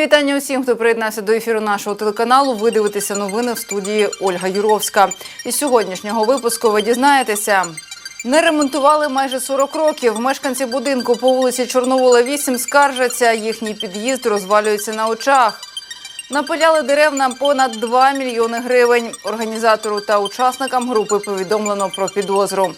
Вітання усім, хто приєднався до ефіру нашого телеканалу. Ви дивитеся новини в студії Ольга Юровська. Із сьогоднішнього випуску ви дізнаєтеся. Не ремонтували майже 40 років. Мешканці будинку по вулиці Чорновола 8 скаржаться. Їхній під'їзд розвалюється на очах. Напиляли дерев на понад 2 мільйони гривень. Організатору та учасникам групи повідомлено про підозру.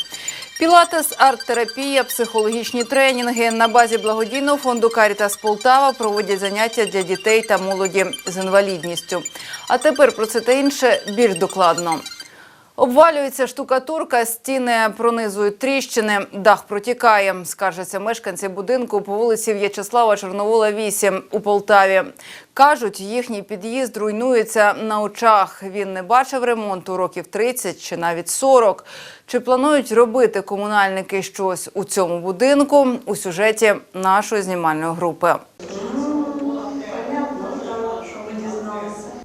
Пілатес, арт-терапія, психологічні тренінги на базі благодійного фонду Карітас Полтава проводять заняття для дітей та молоді з інвалідністю. А тепер про це та інше більш докладно. Обвалюється штукатурка, стіни пронизують тріщини, дах протікає. Скаржаться мешканці будинку по вулиці В'ячеслава Чорновола, 8 у Полтаві. Кажуть, їхній під'їзд руйнується на очах. Він не бачив ремонту років 30 чи навіть 40. Чи планують робити комунальники щось у цьому будинку у сюжеті нашої знімальної групи?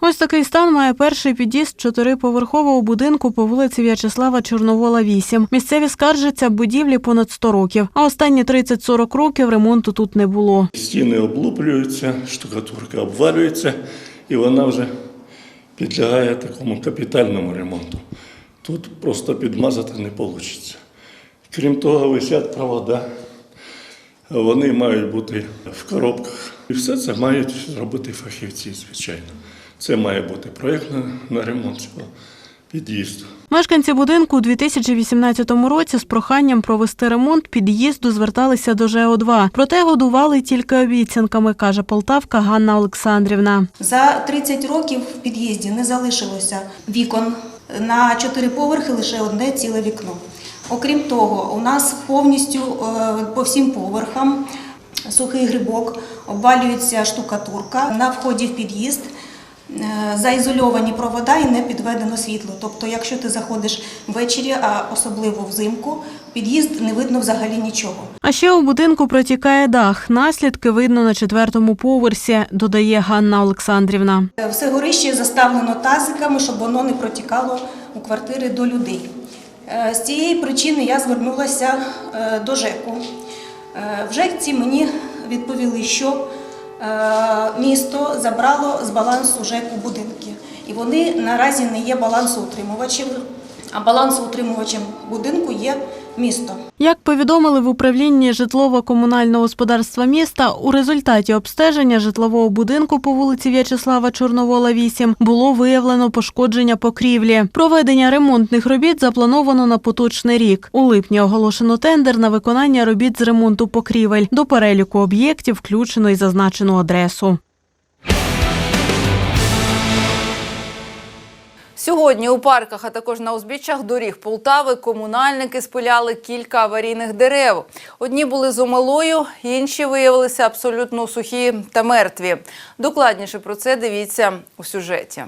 Ось такий стан має перший під'їзд чотириповерхового будинку по вулиці В'ячеслава Чорновола, 8. Місцеві скаржаться будівлі понад 100 років, а останні 30-40 років ремонту тут не було. Стіни облуплюються, штукатурка обвалюється, і вона вже підлягає такому капітальному ремонту. Тут просто підмазати не вийде. Крім того, висять провода. Вони мають бути в коробках. І все це мають зробити фахівці, звичайно. Це має бути проєкт на, на ремонт цього під'їзду. Мешканці будинку у 2018 році з проханням провести ремонт під'їзду зверталися до ЖЕО-2. Проте годували тільки обіцянками, каже полтавка Ганна Олександрівна. За 30 років в під'їзді не залишилося вікон. На чотири поверхи лише одне ціле вікно. Окрім того, у нас повністю е, по всім поверхам сухий грибок, обвалюється штукатурка. На вході в під'їзд заізольовані провода і не підведено світло. Тобто, якщо ти заходиш ввечері, а особливо взимку, під'їзд не видно взагалі нічого. А ще у будинку протікає дах. Наслідки видно на четвертому поверсі, додає Ганна Олександрівна. Е, Все горище заставлено тазиками, щоб воно не протікало у квартири до людей. Е, З цієї причини я звернулася е, до ЖЕКу. Е, В ЖЕКці мені відповіли, що е, місто забрало з балансу ЖЕКу будинки. І вони наразі не є балансоутримувачем, а балансоутримувачем будинку є місто. Як повідомили в управлінні житлово-комунального господарства міста, у результаті обстеження житлового будинку по вулиці В'ячеслава Чорновола, 8 було виявлено пошкодження покрівлі. Проведення ремонтних робіт заплановано на поточний рік. У липні оголошено тендер на виконання робіт з ремонту покрівель. До переліку об'єктів включено і зазначену адресу. Сьогодні у парках, а також на узбіччях доріг Полтави комунальники спиляли кілька аварійних дерев. Одні були з омилою, інші виявилися абсолютно сухі та мертві. Докладніше про це дивіться у сюжеті.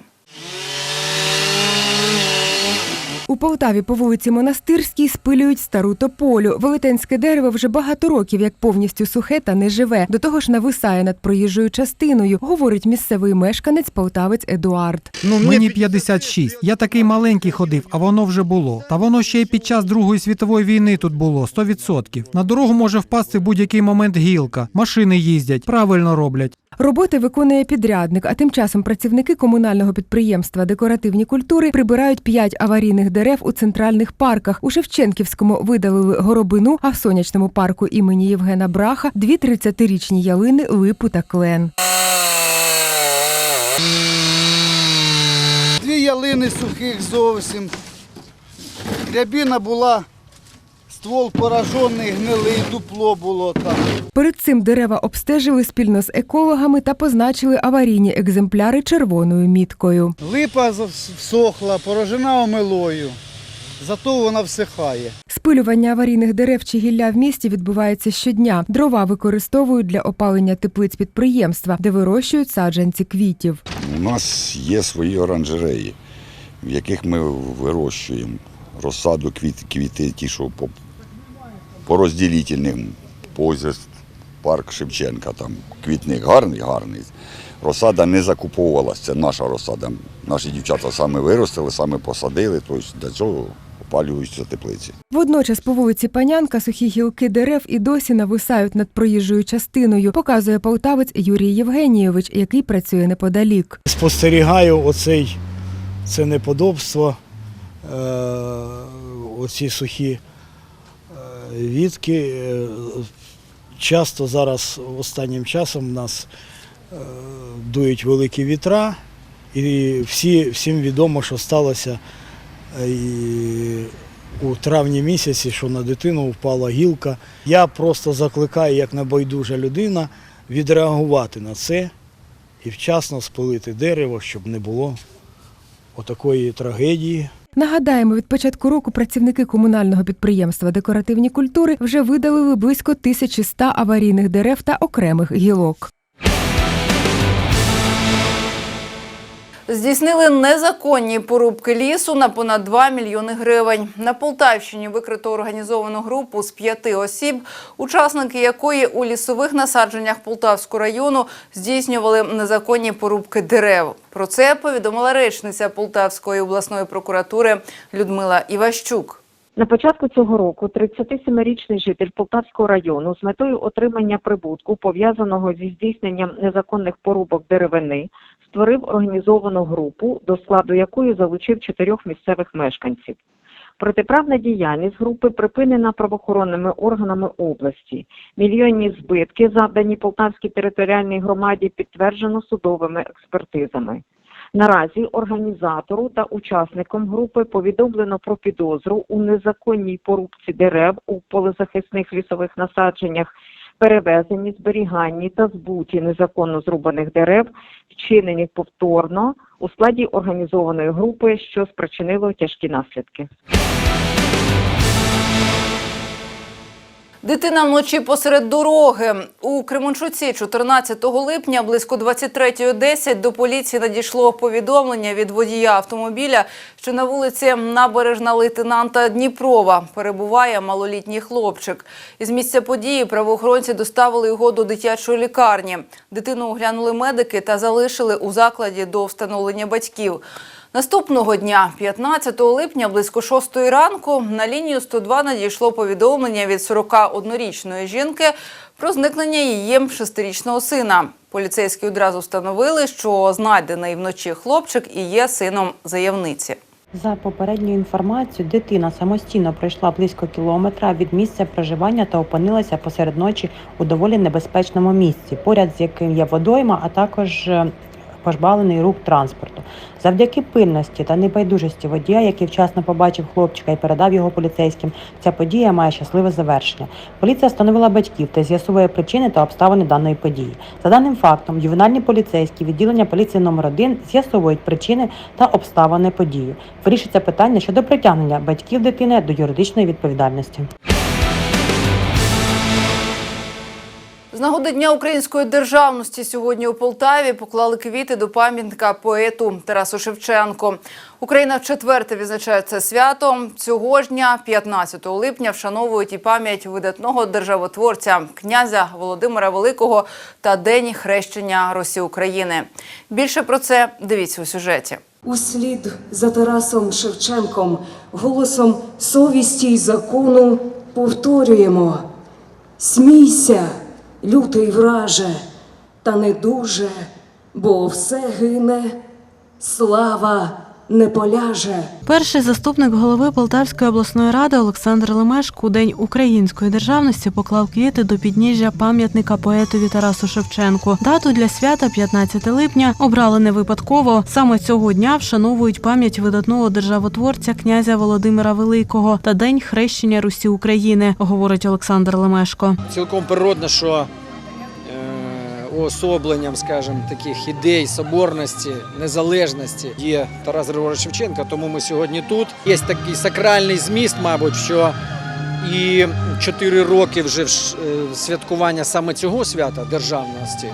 У Полтаві по вулиці Монастирській спилюють стару тополю. Велетенське дерево вже багато років як повністю сухе та не живе. До того ж нависає над проїжджою частиною, говорить місцевий мешканець полтавець Едуард. Ну, мені 56. Я такий маленький ходив, а воно вже було. Та воно ще й під час Другої світової війни тут було 100%. На дорогу може впасти в будь-який момент гілка. Машини їздять, правильно роблять. Роботи виконує підрядник, а тим часом працівники комунального підприємства Декоративні культури прибирають п'ять аварійних дерев у центральних парках. У Шевченківському видалили горобину, а в сонячному парку імені Євгена Браха дві 30-річні ялини, липу та клен. Дві ялини сухих зовсім. Рябіна була, ствол поражений, гнилий, дупло було там. Перед цим дерева обстежили спільно з екологами та позначили аварійні екземпляри червоною міткою. Липа всохла, поражена омилою. Зато вона всихає. Спилювання аварійних дерев чи гілля в місті відбувається щодня. Дрова використовують для опалення теплиць підприємства, де вирощують саджанці квітів. У нас є свої оранжереї, в яких ми вирощуємо розсаду, квіти, квіти ті, що по, розділительним, по парк Шевченка, там квітник гарний, гарний. Розсада не закуповувалася, це наша розсада. Наші дівчата саме виростили, саме посадили, тобто для цього опалюються теплиці. Водночас по вулиці Панянка сухі гілки дерев і досі нависають над проїжджою частиною, показує полтавець Юрій Євгенійович, який працює неподалік. Спостерігаю оцей це неподобство, е, оці сухі відки. Е, Часто зараз останнім часом нас е, дують великі вітра, і всі, всім відомо, що сталося е, і у травні місяці, що на дитину впала гілка. Я просто закликаю, як небайдужа людина, відреагувати на це і вчасно спалити дерево, щоб не було отакої трагедії. Нагадаємо, від початку року працівники комунального підприємства Декоративні культури вже видалили близько 1100 аварійних дерев та окремих гілок. Здійснили незаконні порубки лісу на понад 2 мільйони гривень. На Полтавщині викрито організовану групу з п'яти осіб, учасники якої у лісових насадженнях Полтавського району здійснювали незаконні порубки дерев. Про це повідомила речниця Полтавської обласної прокуратури Людмила Іващук. На початку цього року 37-річний житель Полтавського району з метою отримання прибутку, пов'язаного зі здійсненням незаконних порубок деревини, створив організовану групу, до складу якої залучив чотирьох місцевих мешканців. Протиправна діяльність групи припинена правоохоронними органами області. Мільйонні збитки, завдані Полтавській територіальній громаді, підтверджено судовими експертизами. Наразі організатору та учасникам групи повідомлено про підозру у незаконній порубці дерев у полезахисних лісових насадженнях, перевезенні, зберіганні та збуті незаконно зрубаних дерев, вчинені повторно у складі організованої групи, що спричинило тяжкі наслідки. Дитина вночі посеред дороги. У Кременчуці 14 липня близько 23.10 до поліції надійшло повідомлення від водія автомобіля, що на вулиці Набережна лейтенанта Дніпрова перебуває малолітній хлопчик. Із місця події правоохоронці доставили його до дитячої лікарні. Дитину оглянули медики та залишили у закладі до встановлення батьків. Наступного дня, 15 липня, близько 6 ранку, на лінію 102 надійшло повідомлення від 41-річної жінки про зникнення її 6-річного сина. Поліцейські одразу встановили, що знайдений вночі хлопчик і є сином заявниці. За попередньою інформацією, дитина самостійно пройшла близько кілометра від місця проживання та опинилася посеред ночі у доволі небезпечному місці, поряд з яким є водойма, а також е, пожбавлений рух транспорту. Завдяки пильності та небайдужості водія, який вчасно побачив хлопчика і передав його поліцейським, ця подія має щасливе завершення. Поліція встановила батьків та з'ясує причини та обставини даної події. За даним фактом, ювенальні поліцейські відділення поліції номер 1 з'ясовують причини та обставини події. Вирішиться питання щодо притягнення батьків дитини до юридичної відповідальності. З нагоди Дня української державності сьогодні у Полтаві поклали квіти до пам'ятника поету Тарасу Шевченко. Україна вчетверте відзначає це свято. Цього ж дня, 15 липня, вшановують і пам'ять видатного державотворця князя Володимира Великого та День хрещення Росії України. Більше про це дивіться у сюжеті. Услід за Тарасом Шевченком, голосом совісті й закону повторюємо: Смійся, лютий враже, та не дуже, бо все гине, слава не поляже. Перший заступник голови Полтавської обласної ради Олександр Лемешко у День української державності поклав квіти до підніжжя пам'ятника поетові Тарасу Шевченку. Дату для свята 15 липня обрали не випадково. Саме цього дня вшановують пам'ять видатного державотворця князя Володимира Великого та День хрещення Русі України, говорить Олександр Лемешко. Цілком природно, що уособленням, скажімо, таких ідей соборності, незалежності є Тарас Григорович Шевченко, тому ми сьогодні тут. Є такий сакральний зміст, мабуть, що і чотири роки вже е, святкування саме цього свята державності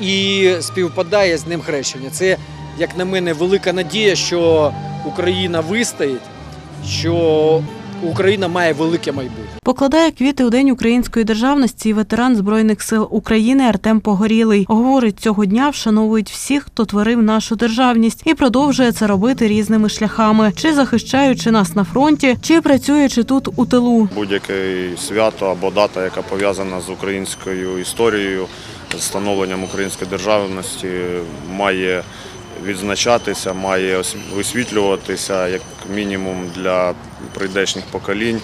і співпадає з ним хрещення. Це, як на мене, велика надія, що Україна вистоїть, що Україна має велике майбутнє. Покладає квіти у День української державності і ветеран Збройних сил України Артем Погорілий. Говорить, цього дня вшановують всіх, хто творив нашу державність, і продовжує це робити різними шляхами, чи захищаючи нас на фронті, чи працюючи тут у тилу. Будь-яке свято або дата, яка пов'язана з українською історією, з становленням української державності, має відзначатися, має висвітлюватися як мінімум для прийдешніх поколінь,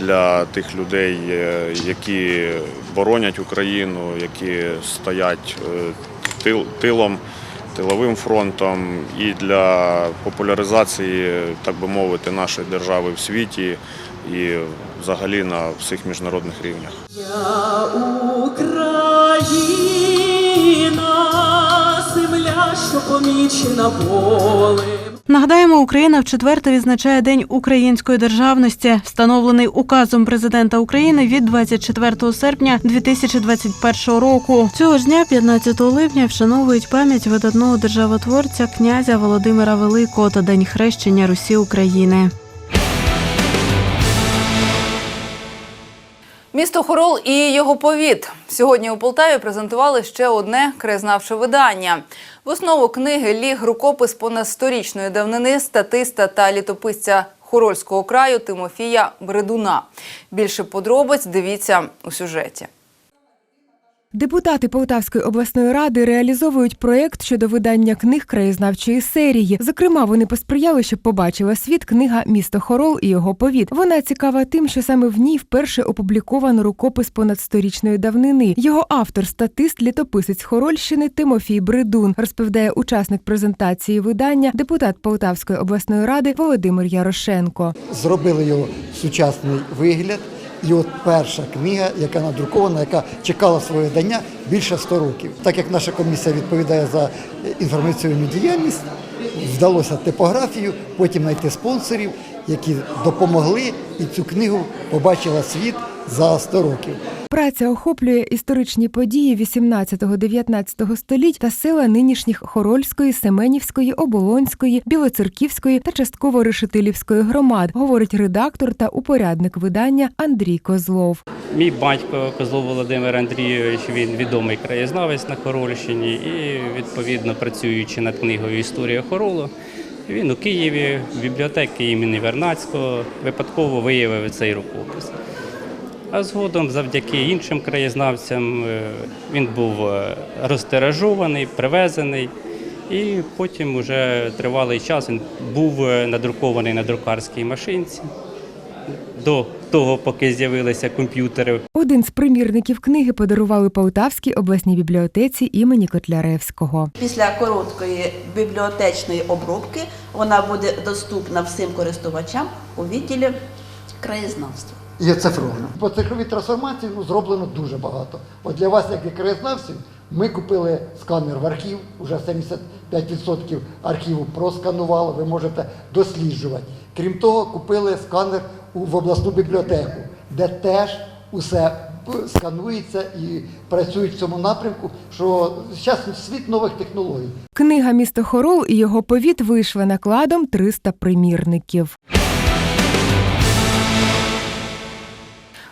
для тих людей, е, які боронять Україну, які стоять е, тил- тилом. Тиловим фронтом і для популяризації, так би мовити, нашої держави в світі і взагалі на всіх міжнародних рівнях. Я Україна, що помічена болем. Нагадаємо, Україна в четверте відзначає День української державності, встановлений указом президента України від 24 серпня 2021 року. Цього ж дня, 15 липня, вшановують пам'ять видатного державотворця князя Володимира Великого та День хрещення Русі України. Місто Хорол і його повіт. Сьогодні у Полтаві презентували ще одне краєзнавче видання. В основу книги ліг рукопис понад сторічної давнини статиста та літописця Хорольського краю Тимофія Бредуна. Більше подробиць дивіться у сюжеті. Депутати Полтавської обласної ради реалізовують проєкт щодо видання книг краєзнавчої серії. Зокрема, вони посприяли, щоб побачила світ книга Місто Хорол і його повіт. Вона цікава тим, що саме в ній вперше опубліковано рукопис понад сторічної давнини. Його автор, статист, літописець Хорольщини Тимофій Бредун, розповідає учасник презентації видання, депутат Полтавської обласної ради Володимир Ярошенко. зробили його сучасний вигляд. І от перша книга, яка надрукована, яка чекала своє дання більше 100 років. Так як наша комісія відповідає за інформаційну діяльність, вдалося типографію, потім знайти спонсорів, які допомогли, і цю книгу побачила світ за 100 років. Праця охоплює історичні події 18-19 століть та села нинішніх Хорольської, Семенівської, Оболонської, Білоцерківської та частково Решетилівської громад, говорить редактор та упорядник видання Андрій Козлов. Мій батько Козлов Володимир Андрійович, він відомий краєзнавець на Хорольщині і, відповідно, працюючи над книгою Історія Хоролу, він у Києві, в бібліотеки імені Вернацького, випадково виявив цей рукопис. А згодом, завдяки іншим краєзнавцям, е, він був е, розтиражований, привезений. І потім уже тривалий час він був е, надрукований на друкарській машинці до того, поки з'явилися комп'ютери. Один з примірників книги подарували Полтавській обласній бібліотеці імені Котляревського. Після короткої бібліотечної обробки вона буде доступна всім користувачам у відділі краєзнавства. І оцифровано. По цифровій трансформації ну, зроблено дуже багато. От для вас, як і краєзнавців, ми купили сканер в архів, вже 75% архіву просканували, ви можете досліджувати. Крім того, купили сканер в обласну бібліотеку, де теж усе сканується і працюють в цьому напрямку, що зараз світ нових технологій. Книга Місто Хорол і його повіт вийшла накладом 300 примірників.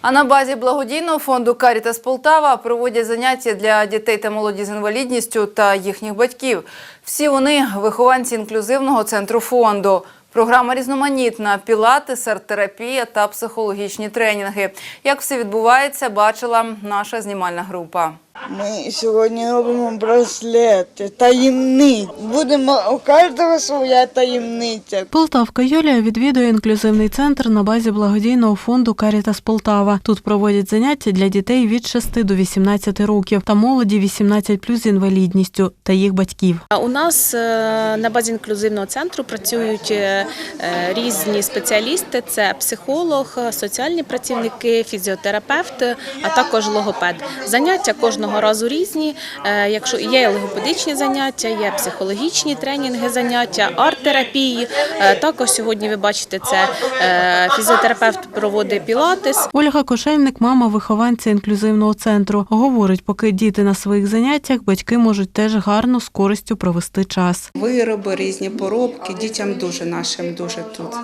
А на базі благодійного фонду Карітас Полтава проводять заняття для дітей та молоді з інвалідністю та їхніх батьків. Всі вони вихованці інклюзивного центру фонду. Програма різноманітна: пілатес, арт-терапія та психологічні тренінги. Як все відбувається, бачила наша знімальна група. Ми сьогодні робимо браслети, таємниць. Будемо у кожного своя таємниця. Полтавка Юлія відвідує інклюзивний центр на базі благодійного фонду Карітас Полтава. Тут проводять заняття для дітей від 6 до 18 років та молоді 18 з інвалідністю та їх батьків. У нас е, на базі інклюзивного центру працюють е, е, різні спеціалісти: це психолог, соціальні працівники, фізіотерапевт, а також логопед. Заняття кожного кожного разу різні. Е, Якщо є логопедичні заняття, є психологічні тренінги, заняття, арт-терапії. Е, Також сьогодні ви бачите, це е, фізіотерапевт проводить пілатес. Ольга Кошельник, мама вихованця інклюзивного центру, говорить, поки діти на своїх заняттях, батьки можуть теж гарно з користю провести час. Вироби, різні поробки. Дітям дуже нашим дуже тут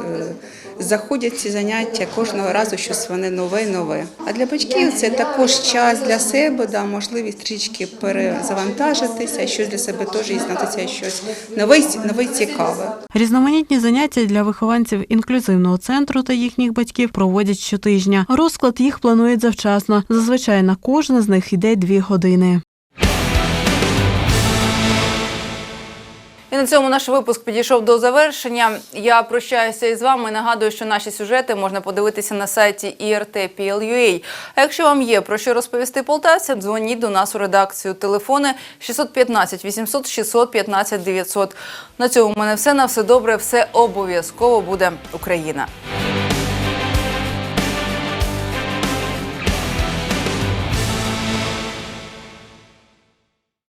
заходять ці заняття кожного разу щось вони нове, нове. А для батьків це також час для себе, да, можливість трішки перезавантажитися, щось для себе теж дізнатися, щось нове, нове цікаве. Різноманітні заняття для вихованців інклюзивного центру та їхніх батьків проводять щотижня. Розклад їх планують завчасно. Зазвичай на кожне з них йде дві години. На цьому наш випуск підійшов до завершення. Я прощаюся із вами. Нагадую, що наші сюжети можна подивитися на сайті IRT.PL.UA. А якщо вам є про що розповісти полтавцям, дзвоніть до нас у редакцію. Телефони 615 800 615 900. На цьому в мене все. На все добре. Все обов'язково буде Україна.